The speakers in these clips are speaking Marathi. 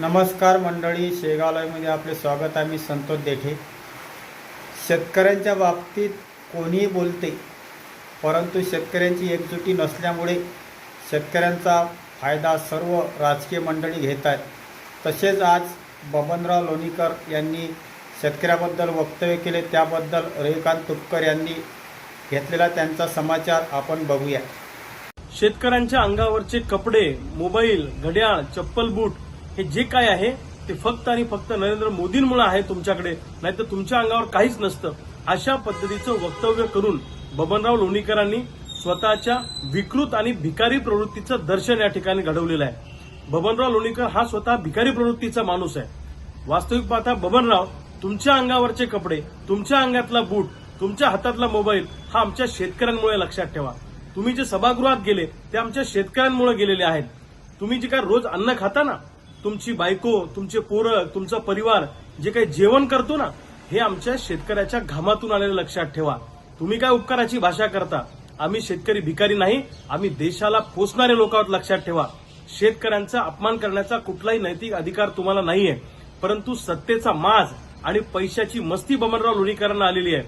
नमस्कार मंडळी शेगावलाईमध्ये आपले स्वागत आहे. मी संतोष देठे. शेतकऱ्यांच्या बाबतीत कोणीही बोलते परंतु शेतकऱ्यांची एकजुटी नसल्यामुळे शेतकऱ्यांचा फायदा सर्व राजकीय मंडळी घेत आहेत. तसेच आज बबनराव लोणीकर यांनी शेतकऱ्याबद्दल वक्तव्य केले. त्याबद्दल रविकांत तुपकर यांनी घेतलेला त्यांचा समाचार आपण बघूया. शेतकऱ्यांच्या अंगावरचे कपडे मोबाईल घड्याळ चप्पल बूट हे जे काय आहे ते फक्त आणि फक्त नरेंद्र मोदींमुळे आहे तुमच्याकडे. नाहीतर तुमच्या अंगावर काहीच नसतं. अशा पद्धतीचं वक्तव्य करून बबनराव लोणीकरांनी स्वतःच्या विकृत आणि भिकारी प्रवृत्तीचं दर्शन या ठिकाणी घडवलेलं आहे. बबनराव लोणीकर हा स्वतः भिकारी प्रवृत्तीचा माणूस आहे. वास्तविक पाहता बबनराव तुमच्या अंगावरचे कपडे तुमच्या अंगातला बूट तुमच्या हातातला मोबाईल हा आमच्या शेतकऱ्यांमुळे लक्षात ठेवा. तुम्ही जे सभागृहात गेले ते आमच्या शेतकऱ्यांमुळे गेलेले आहेत. तुम्ही जे काय रोज अन्न खाता ना तुमची बायको तुमचे पोरं तुमचा परिवार जे काही जेवण करतो ना हे आमच्या शेतकऱ्याच्या घामातून आलेलं लक्षात ठेवा. तुम्ही काय उपकाराची भाषा करता? आम्ही शेतकरी भिकारी नाही आम्ही देशाला पोचणारे लोक आहोत लक्षात ठेवा. शेतकऱ्यांचा अपमान करण्याचा कुठलाही नैतिक अधिकार तुम्हाला नाहीये परंतु सत्तेचा माज आणि पैशाची मस्ती बमनराव लोणीकरांना आलेली आहे.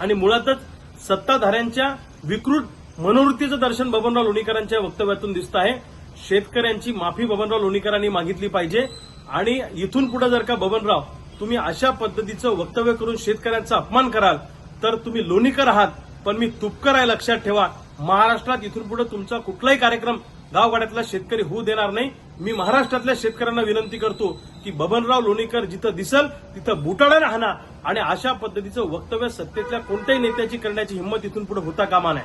आणि मुळातच सत्ताधाऱ्यांच्या विकृत मनोवृत्तीचं दर्शन बबनराव लोणीकरांच्या वक्तव्यातून दिसत आहे. शेतकऱ्यांची माफी बबनराव लोणीकरांनी मागितली पाहिजे. आणि इथून पुढे जर का बबनराव तुम्ही अशा पद्धतीचं वक्तव्य करून शेतकऱ्यांचा अपमान कराल तर तुम्ही लोणीकर आहात पण मी तुपकर आहे लक्षात ठेवा. महाराष्ट्रात इथून पुढे तुमचा कुठलाही कार्यक्रम गावगाड्यातला शेतकरी होऊ देणार नाही. मी महाराष्ट्रातल्या शेतकऱ्यांना विनंती करतो की बबनराव लोणीकर जिथं दिसल तिथं बुटाळ्याने राहणार. आणि अशा पद्धतीचं वक्तव्य सत्तेतल्या कोणत्याही नेत्याची करण्याची हिंमत इथून पुढे होता कामा नये.